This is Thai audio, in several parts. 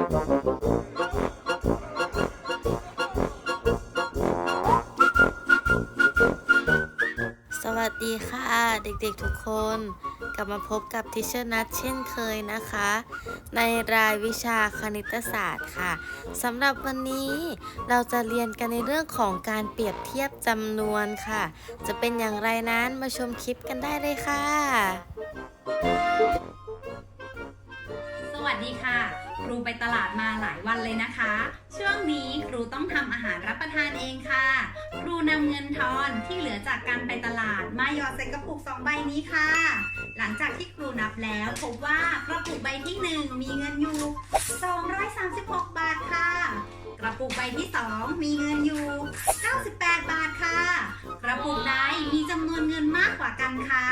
สวัสดีค่ะ เด็กๆทุกคน กลับมาพบกับทิเชอร์นัทเช่นเคยนะคะ ในรายวิชาคณิตศาสตร์ค่ะสำหรับวันนี้เราจะเรียนกันในเรื่องของการเปรียบเทียบจำนวนค่ะ จะเป็นอย่างไรนั้นมาชมคลิปกันได้เลยค่ะ สวัสดีค่ะ ครูไปตลาดมาหลายวันเลยนะคะ ช่วงนี้ครูต้องทำอาหารรับประทานเองค่ะ ครูนำเงินทอนที่เหลือจากการไปตลาดมาหยอดใส่กระปุกสองใบนี้ค่ะ หลังจากที่ครูนับแล้วพบว่ากระปุกใบที่1มีเงินอยู่ 236 บาทค่ะ กระปุกใบที่2มีเงินอยู่ 98 บาทค่ะ กระปุกใดมีจำนวนเงินมากกว่ากันคะ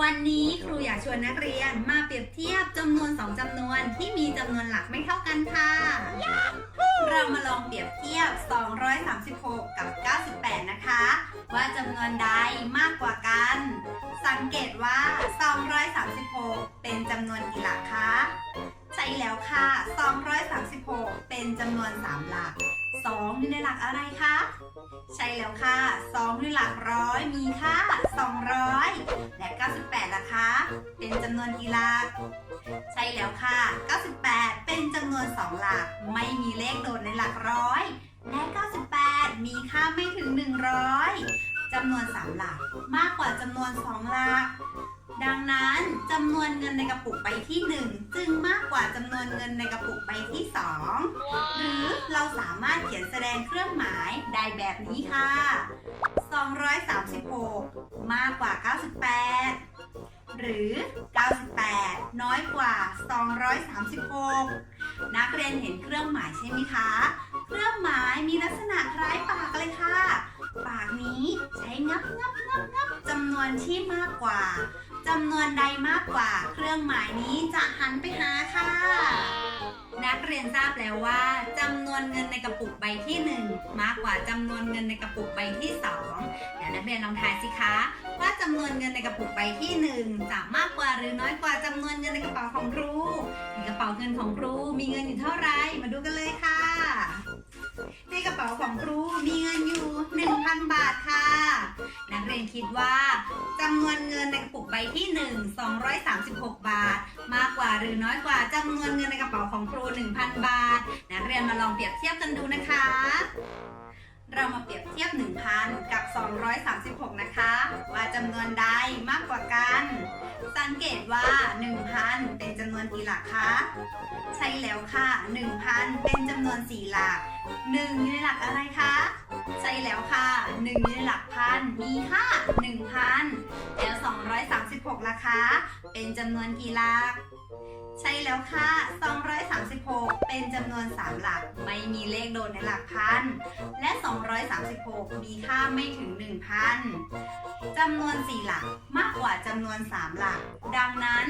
วันนี้ครูอยากชวนนักเรียนมาเปรียบเทียบจำนวน2จำนวนที่มีจำนวนหลักไม่เท่ากันค่ะ เรามาลองเปรียบเทียบ 236 กับ 98 นะคะ ว่าจำนวนใดมากกว่ากัน สังเกตว่า 236 เป็นจำนวนกี่หลักคะ ใช่แล้วค่ะ 236 เป็นจำนวน 3 หลัก 2อยู่ในหลักอะไรคะ ใช่แล้วค่ะ2อยู่ในหลักร้อยมีค่า 200 และ 98ล่ะคะ เป็นจำนวนกี่หลัก ใช่แล้วค่ะ 98 เป็นจำนวน 2 หลัก ไม่มีเลขโดดในหลักร้อย และ 98 มีค่าไม่ถึง 100จำนวน 3 หลัก มากกว่าจำนวน 2 หลัก ดังนั้นจำนวนเงินในกระปุกใบที่ 1 จึงมากกว่าจำนวนเงินในกระปุกใบที่ 2 หรือเราสามารถเขียนแสดงเครื่องหมายได้แบบนี้ค่ะ 236 มากกว่า 98 หรือ 98 น้อยกว่า 236 นักเรียนเห็นเครื่องหมายใช่ไหมคะ เครื่องหมายมีลักษณะคล้ายปากเลยค่ะ ปากนี้ใช้งับงับงับงับจำนวนที่มากกว่า จำนวนใดมากกว่า เครื่องหมายนี้จะหันไปหาค่ะ นักเรียนทราบแล้วว่าจำนวนเงินในกระปุกใบที่ 1 มากกว่าจำนวนเงินในกระปุกใบที่ 2 เดี๋ยวนักเรียนลองทายสิคะ ว่าจำนวนเงินในกระปุกใบที่ 1 จะมากกว่าหรือน้อยกว่าจำนวนเงินในกระเป๋าของครู ในกระเป๋าเงินของครูมีเงินอยู่เท่าไหร่มาดูกันเลยค่ะ ในกระเป๋าของครูมีเงินอยู่ 1,000 บาทค่ะ นักเรียนคิดว่าจำนวนเงินในกระปุกใบที่ 1 236 บาท มากกว่าหรือน้อยกว่าจำนวนเงินในกระเป๋าของครู 1,000 บาท นักเรียนมาลองเปรียบเทียบกันดูนะคะ เรามาเปรียบเทียบ 1,000 กับ 236 นะคะ ว่าจำนวนใดมากกว่ากัน สังเกตว่า 1,000 เป็นจำนวนกี่หลักคะ ใช่แล้วค่ะ 1,000 เป็นจำนวน4หลัก 1 อยู่ในหลักอะไรคะ ใช่แล้วค่ะ 1 อยู่ในหลักพัน มีค่า1,000 แล้ว 236ล่ะคะ เป็นจำนวนกี่หลัก ใช่แล้วค่ะ 236 เป็นจำนวน 3 หลัก ไม่มีเลขโดดในหลักพัน และ 236 มีค่าไม่ถึง 1,000จำนวน 4 หลักมากกว่าจำนวน 3 หลัก ดังนั้น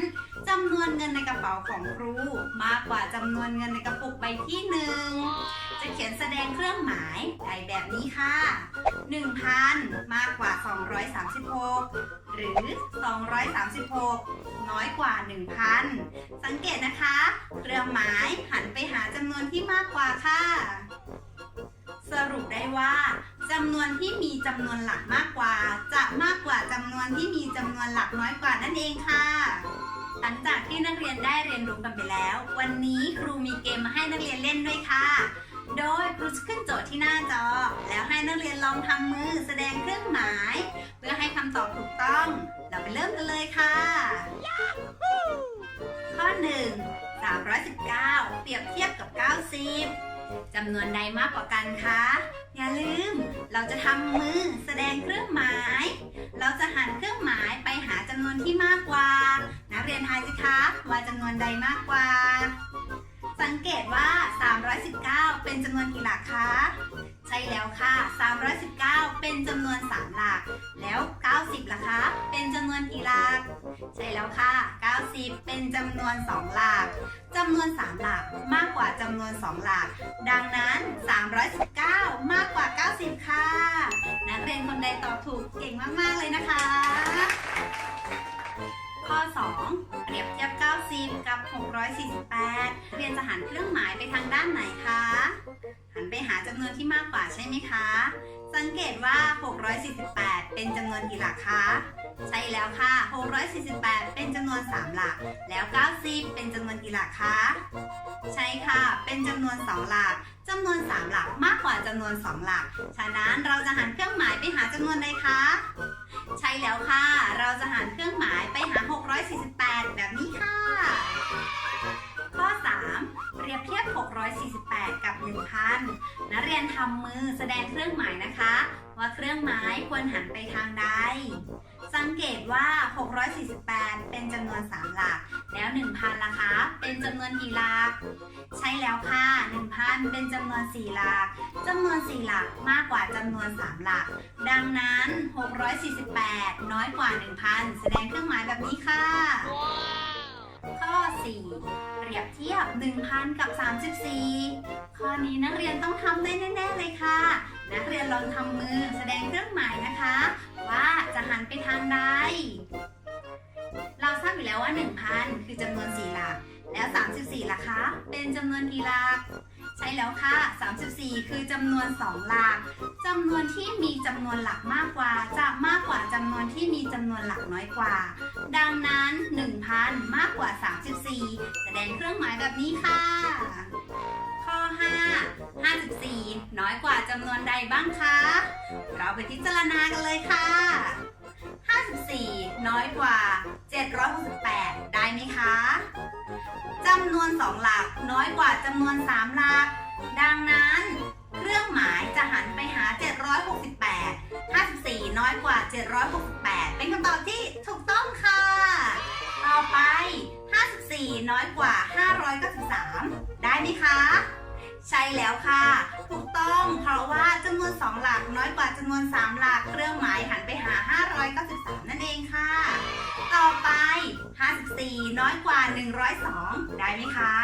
จำนวนเงินในกระเป๋าของครู มากกว่าจำนวนเงินในกระปุกใบที่หนึ่งจะเขียนแสดงเครื่องหมายได้แบบนี้ค่ะ 1,000 มากกว่า 236 หรือ 236 น้อยกว่า 1,000 สังเกตนะคะ เครื่องหมายหันไปหาจำนวนที่มากกว่าค่ะ สรุปได้ว่าจำนวนที่มีจำนวนหลักมากกว่า จะมากกว่าจำนวนที่มีจำนวนหลักน้อยกว่านั่นเองค่ะหลังจากที่นักเรียนได้เรียนรู้กันไปแล้ว วันนี้ครูมีเกมมาให้นักเรียนเล่นด้วยค่ะ โดยครูจะขึ้นโจทย์ที่หน้าจอ แล้วให้นักเรียนลองทำมือแสดงเครื่องหมาย เพื่อให้คำตอบถูกต้อง เราไปเริ่มกันเลยค่ะ ข้อ 1 319 เปรียบเทียบกับ 90จำนวนใดมากกว่ากันคะ อย่าลืม เราจะทำมือแสดงเครื่องหมาย หลักคะใช่แล้วค่ะ 319 เป็นจำนวน 3 หลัก แล้ว 90ล่ะคะ เป็นจำนวนกี่หลัก ใช่แล้วค่ะ 90 เป็นจำนวน 2 หลักจำนวน 3 หลักมากกว่าจำนวน 2 หลัก ดังนั้น 319 มากกว่า 90 ค่ะ นักเรียนคนใดตอบถูกเก่งมาก ๆ เลยนะคะ ข้อ 2 เปรียบเทียบ 90 กับ 648 เรียนจะหันเครื่องหมายไปทางด้านไหนคะ หันไปหาจำนวนที่มากกว่าใช่ไหมคะ สังเกตว่า 648 เป็นจำนวนกี่หลักคะ ใช่แล้วค่ะ 648 เป็นจำนวน 3 หลัก แล้ว 90 เป็นจำนวนกี่หลักคะ ใช่ค่ะ เป็นจำนวน 2 หลักจำนวน 3 หลักมากกว่าจำนวน 2 หลัก ฉะนั้นเราจะหันเครื่องหมายไปหาจำนวนใดคะใช่แล้วค่ะ เราจะหันเครื่องหมายไปหา 648 แบบนี้ค่ะ รียบเทียบ 648 กับ 1,000 นักเรียนทำมือแสดงเครื่องหมายนะคะ ว่าเครื่องหมายควรหันไปทางใด สังเกตว่า 648 เป็นจำนวน 3 หลัก แล้ว 1,000ล่ะคะ เป็นจำนวนกี่หลัก ใช่แล้วค่ะ 1,000 เป็นจำนวน 4 หลักจำนวน 4 หลักมากกว่าจำนวน 3 หลัก ดังนั้น 648 น้อยกว่า 1,000 แสดงเครื่องหมายแบบนี้ค่ะ ข้อ 4 เปรียบเทียบ 1,000 กับ 34 ข้อนี้นักเรียนต้องทำได้แน่ๆเลยค่ะ นักเรียนลองทำมือแสดงเครื่องหมายนะคะ ว่าจะหันไปทางใด เราทราบอยู่แล้วว่า 1,000 คือจำนวน 4 หลัก แล้ว 34ล่ะคะ เป็นจำนวนกี่หลัก ใช่แล้วค่ะ 34 คือจำนวน 2 หลักจำนวนที่มีจำนวนหลักมากกว่า จะมากกว่าจำนวนที่มีจำนวนหลักน้อยกว่า ดังนั้น 1,000 มากกว่า 34 แสดงเครื่องหมายแบบนี้ค่ะ ข้อ 5 54 น้อยกว่าจำนวนใดบ้างคะ เราไปพิจารณากันเลยค่ะ 54 น้อยกว่า 768 ได้ไหมคะำนวน 2 หลัก น้อยกว่าจำนวน 3 หลัก ดังนั้น เครื่องหมายจะหันไปหา 768 54 น้อยกว่า 768 เป็นคำตอบที่ถูกต้องค่ะ ต่อไป 54 น้อยกว่า 593ได้ไหมคะ ใช่แล้วค่ะ ถูกต้องเพราะว่าจำนวน 2 หลักน้อยกว่าจำนวน 3 หลัก เครื่องหมายหันไปหา 593 นั่นเองค่ะ ต่อไป 54 น้อยกว่า 102 ได้ไหมคะ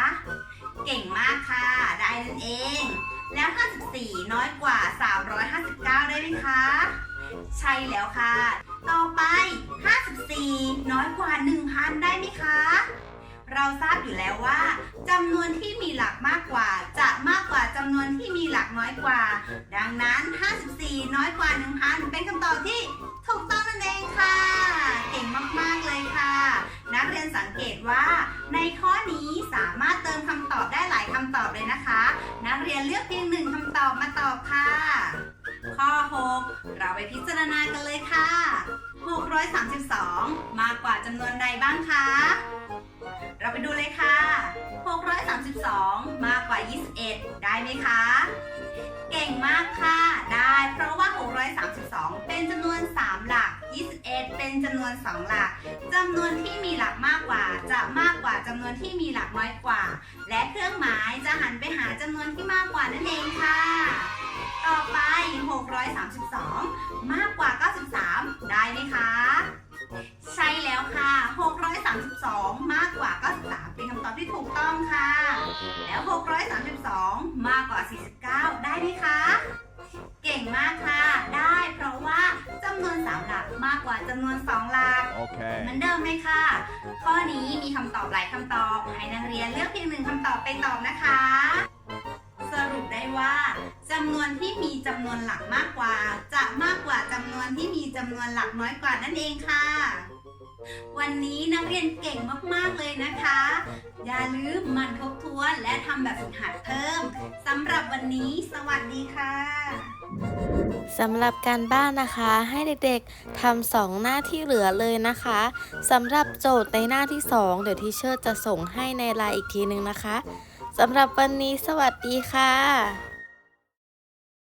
เก่งมากค่ะ ได้นั่นเอง แล้ว 54 น้อยกว่า 359 ได้ไหมคะ ใช่แล้วค่ะ ต่อไป 54 น้อยกว่า 1,000 ได้ไหมคะ เราทราบอยู่แล้วว่าจำนวนที่มีหลักมากกว่า จะมากกว่าจำนวนที่มีหลักน้อยกว่า ดังนั้น 54 น้อยกว่า 1,000 เป็นคำตอบที่ถูกต้องนั่นเองค่ะ เก่งมากๆเลยค่ะ นักเรียนสังเกตว่า ในข้อนี้สามารถเติมคำตอบได้หลายคำตอบเลยนะคะ นักเรียนเลือกเพียงหนึ่งคำตอบมาตอบค่ะ ข้อ 6 เราไปพิจารณากันเลยค่ะ 632 มากกว่าจำนวนใดบ้างคะ เราไปดูเลยค่ะ 632 มากกว่า 21 ได้ไหมคะ เก่งมากค่ะ ได้ เพราะว่า 632 เป็นจำนวน 3 หลัก 21 เป็นจำนวน 2 หลักจำนวนที่มีหลักมากกว่า จะมากกว่าจำนวนที่มีหลักน้อยกว่า และเครื่องหมายจะหันไปหาจำนวนที่มากกว่านั่นเองค่ะ ต่อไป 632 มากกว่า 93 ได้ไหมคะ ใช่แล้วค่ะ 632 มาก แล้ว 632 มากกว่า 49 ได้ไหมคะ เก่งมากค่ะ ได้เพราะว่าจำนวน 3 หลักมากกว่าจำนวน 2 หลักเหมื Okay. อนเดิมเลยค่ะข้อนี้มีคำตอบหลายคำตอบ ให้นักเรียนเลือกเพียงหนึ่งคำตอบไปตอบนะคะ สรุปได้ว่าจำนวนที่มีจำนวนหลักมากกว่า จะมากกว่าจำนวนที่มีจำนวนหลักน้อยกว่านั่นเองค่ะ วันนี้นักเรียนเก่งมากๆเลยนะคะ อย่าลืมมันทบทวนและทำแบบฝึกหัดเพิ่มสำหรับวันนี้สวัสดีค่ะสำหรับการบ้านนะคะให้เด็กๆทำสองหน้าที่เหลือเลยนะคะสำหรับโจทย์ในหน้าที่2เดี๋ยวทีเชอร์จะส่งให้ในไลน์อีกทีนึงนะคะสำหรับวันนี้สวัสดีค่ะ